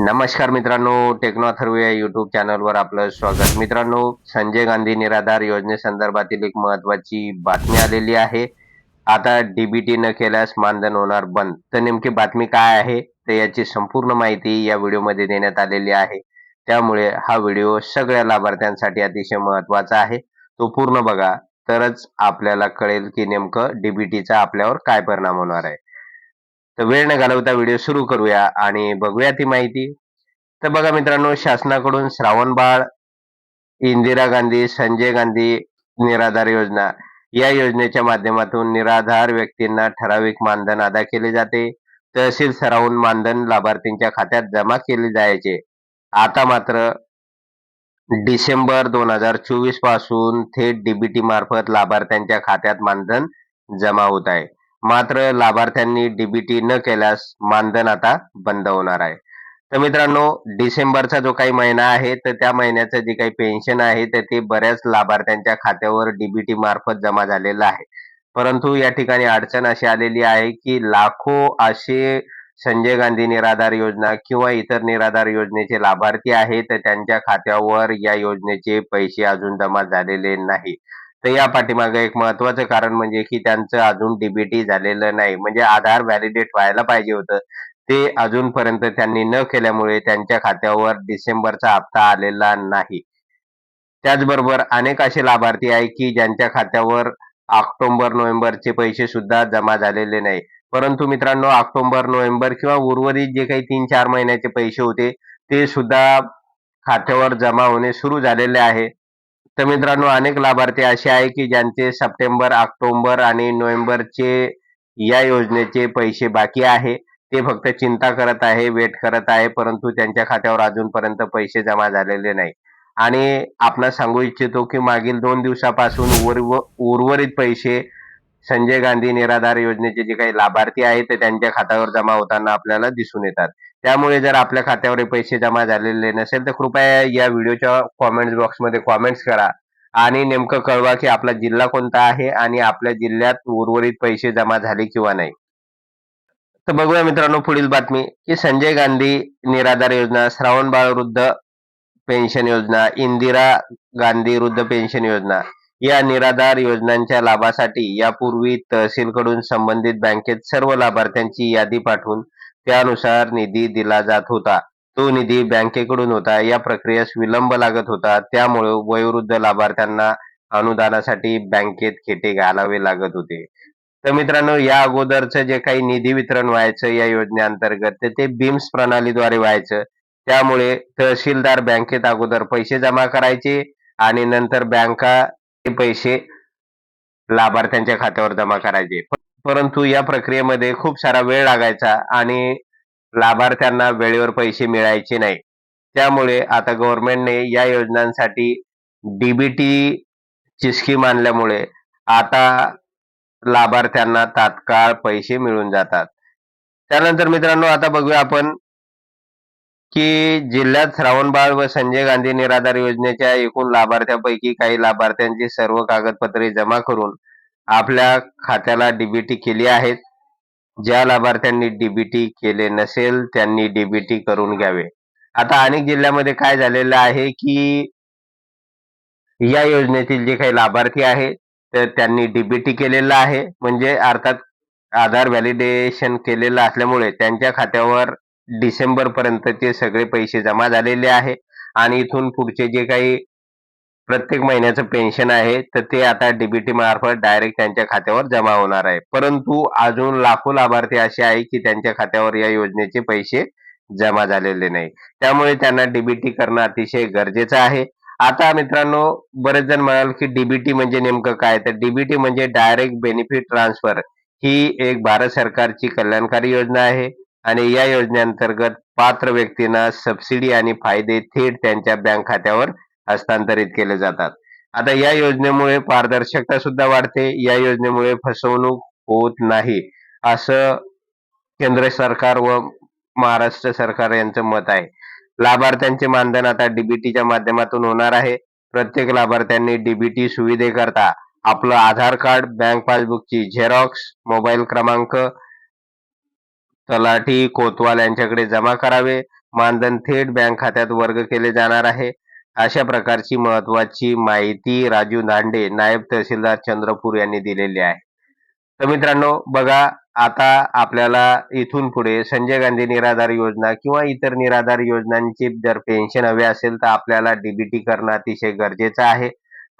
नमस्कार मित्रांनो टेक्नो अथर्व या युट्यूब चॅनलवर आपलं स्वागत. मित्रांनो संजय गांधी निराधार योजनेसंदर्भातील एक महत्वाची बातमी आलेली आहे. आता डीबीटी न केल्यास मानधन होणार बंद. तर नेमकी बातमी काय आहे? तर याची संपूर्ण माहिती या व्हिडिओमध्ये देण्यात आलेली आहे. त्यामुळे हा व्हिडिओ सगळ्या लाभार्थ्यांसाठी अतिशय महत्त्वाचा आहे. तो पूर्ण बघा. तरच आपल्याला कळेल की नेमकं डीबीटीचा आपल्यावर काय परिणाम होणार आहे. तर वेळ न घालवता व्हिडिओ सुरू करूया आणि बघूया ती माहिती. तर बघा मित्रांनो शासनाकडून श्रावणबाळ इंदिरा गांधी संजय गांधी निराधार योजना या योजनेच्या माध्यमातून निराधार व्यक्तींना ठराविक मानधन अदा केले जाते. तहसील सरावून मानधन लाभार्थींच्या खात्यात जमा केले जायचे. आता मात्र डिसेंबर दोन हजार चोवीसपासून थेट डीबीटी मार्फत लाभार्थ्यांच्या खात्यात मानधन जमा होत आहे. मात्र लाभार्थ्यांनी डीबीटी न केल्यास मानधन आता बंद होणार आहे. तर मित्रांनो डिसेंबरचा जो काही महिना आहे तर त्या महिन्याचं जे काही पेन्शन आहे तर ते बऱ्याच लाभार्थ्यांच्या खात्यावर डीबीटी मार्फत जमा झालेलं आहे. परंतु या ठिकाणी अडचण अशी आलेली आहे की लाखो असे संजय गांधी निराधार योजना किंवा इतर निराधार योजनेचे लाभार्थी आहेत तर त्यांच्या खात्यावर या योजनेचे पैसे अजून जमा झालेले नाही तर या पाठीमागे एक महत्वाचं कारण म्हणजे की त्यांचं अजून डीबीटी झालेलं नाही. म्हणजे आधार व्हॅलिडेट व्हायला पाहिजे होतं. ते अजूनपर्यंत त्यांनी न केल्यामुळे त्यांच्या खात्यावर डिसेंबरचा हप्ता आलेला नाही. त्याचबरोबर अनेक असे लाभार्थी आहे की ज्यांच्या खात्यावर ऑक्टोबर नोव्हेंबरचे पैसे सुद्धा जमा झालेले नाही. परंतु मित्रांनो ऑक्टोबर नोव्हेंबर किंवा उर्वरित जे काही तीन चार महिन्याचे पैसे होते ते सुद्धा खात्यावर जमा होणे सुरू झालेले आहे. तर मित्रांनो अनेक लाभार्थी असे आहे की ज्यांचे सप्टेंबर ऑक्टोबर आणि नोव्हेंबरचे या योजनेचे पैसे बाकी आहे. ते फक्त चिंता करत आहे वेट करत आहे परंतु त्यांच्या खात्यावर अजूनपर्यंत पैसे जमा झालेले नाही. आणि आपण सांगू इच्छितो की मागील दोन दिवसापासून उर्वरित पैसे संजय गांधी निराधार योजनेचे जे काही लाभार्थी आहेत ते त्यांच्या खात्यावर जमा होताना आपल्याला दिसून येतात. त्यामुळे जर आपल्या खात्यावर पैसे जमा झालेले नसेल तर कृपया या व्हिडिओच्या कॉमेंट्स बॉक्समध्ये कॉमेंट्स करा. आणि नेमकं कळवा की आपला जिल्हा कोणता आहे आणि आपल्या जिल्ह्यात उर्वरित पैसे जमा झाले किंवा नाही. तर बघूया मित्रांनो पुढील बातमी की संजय गांधी निराधार योजना श्रावण बाळ वृद्ध पेन्शन योजना इंदिरा गांधी वृद्ध पेन्शन योजना या निराधार योजनांच्या लाभासाठी यापूर्वी तहसीलकडून संबंधित बँकेत सर्व लाभार्थ्यांची यादी पाठवून त्यानुसार निधी दिला जात होता. तो निधी बँकेकडून होता या प्रक्रियेस विलंब लागत होता. त्यामुळे वयोवृद्ध लाभार्थ्यांना अनुदानासाठी बँकेत खेटे घालावे लागत होते. तर मित्रांनो या अगोदरचं जे काही निधी वितरण व्हायचं या योजनेअंतर्गत ते बिम्स प्रणालीद्वारे व्हायचं. त्यामुळे तहसीलदार बँकेत अगोदर पैसे जमा करायचे आणि नंतर बँका पैसे लाभार्थ्यांच्या खात्यावर जमा करायचे. परंतु या प्रक्रियेमध्ये खूप सारा वेळ लागायचा आणि लाभार्थ्यांना वेळेवर पैसे मिळायचे नाही. त्यामुळे आता गव्हर्नमेंटने या योजनांसाठी डीबीटी ची स्कीम आणल्यामुळे आता लाभार्थ्यांना तात्काळ पैसे मिळून जातात. त्यानंतर मित्रांनो आता बघूया आपण की जिल्ह्यात श्रावणबाळ व संजय गांधी निराधार योजनेच्या एकूण लाभार्थ्यांपैकी काही लाभार्थ्यांची सर्व कागदपत्रे जमा करून आपल्या खात्याला डीबीटी केली आहेत. ज्या लाभार्थ्यांनी डीबीटी केले नसेल त्यांनी डीबीटी करून घ्यावे. आता अनेक जिल्ह्यामध्ये काय झालेलं आहे की या योजनेतील जे काही लाभार्थी आहेत तर त्यांनी डीबीटी केलेलं आहे. म्हणजे अर्थात आधार व्हॅलिडेशन केलेलं असल्यामुळे त्यांच्या खात्यावर डिसेंबर पर्यंतचे सगळे पैसे जमा झालेले आहे. आणि इथून पुढचे जे काही प्रत्येक महिन्याचं पेन्शन आहे तर ते आता डीबीटी मार्फत डायरेक्ट त्यांच्या खात्यावर जमा होणार आहे. परंतु अजून लाखो लाभार्थी असे आहे की त्यांच्या खात्यावर या योजनेचे पैसे जमा झालेले नाही. त्यामुळे त्यांना डीबीटी करणं अतिशय गरजेचं आहे. आता मित्रांनो बरेच जण म्हणाल की डीबीटी म्हणजे नेमकं काय? तर डीबीटी म्हणजे डायरेक्ट बेनिफिट ट्रान्सफर ही एक भारत सरकारची कल्याणकारी योजना आहे. आणि या योजनेअंतर्गत पात्र व्यक्तींना सबसिडी आणि फायदे थेट त्यांच्या बँक खात्यावर हस्तांतरित केले जातात. आता या योजनेमुळे पारदर्शकता सुद्धा वाढते. या योजनेमुळे फसवणूक होत नाही असं केंद्र सरकार व महाराष्ट्र सरकार यांचं मत आहे. लाभार्थ्यांचे मानधन आता डीबीटीच्या माध्यमातून होणार आहे. प्रत्येक लाभार्थ्यांनी डीबीटी सुविधेकरता आपलं आधार कार्ड बँक पासबुकची झेरॉक्स मोबाईल क्रमांक तलाठी कोतवाल यांच्याकडे जमा करावे. मानधन थेट बँक खात्यात वर्ग केले जाणार आहे. अशा प्रकारची महत्वाची माहिती राजू दांडे नायब तहसीलदार चंद्रपूर यांनी दिलेली आहे. तर मित्रांनो बघा आता आपल्याला इथून पुढे संजय गांधी निराधार योजना किंवा इतर निराधार योजनांची जर पेन्शन हवी असेल तर आपल्याला डीबीटी करणं अतिशय गरजेचं आहे.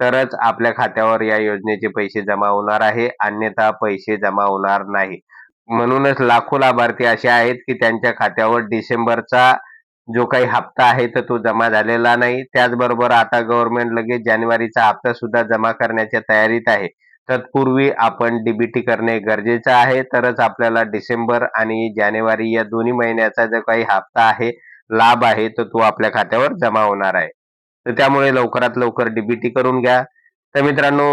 तरच आपल्या खात्यावर या योजनेचे पैसे जमा होणार आहे. अन्यथा पैसे जमा होणार नाही. म्हणूनच लाखो लाभार्थी असे आहेत की त्यांच्या खात्यावर डिसेंबरचा जो काही हप्ता आहे तर तो जमा झालेला नाही. त्याचबरोबर आता गव्हर्नमेंट लगेच जानेवारीचा हप्ता सुद्धा जमा करण्याच्या तयारीत आहे. तत्पूर्वी आपण डीबीटी करणे गरजेचं आहे. तरच आपल्याला डिसेंबर आणि जानेवारी या दोन्ही महिन्याचा जो काही हप्ता आहे लाभ आहे तर तो आपल्या खात्यावर जमा होणार आहे. तर त्यामुळे लवकरात लवकर डीबीटी करून घ्या. तर मित्रांनो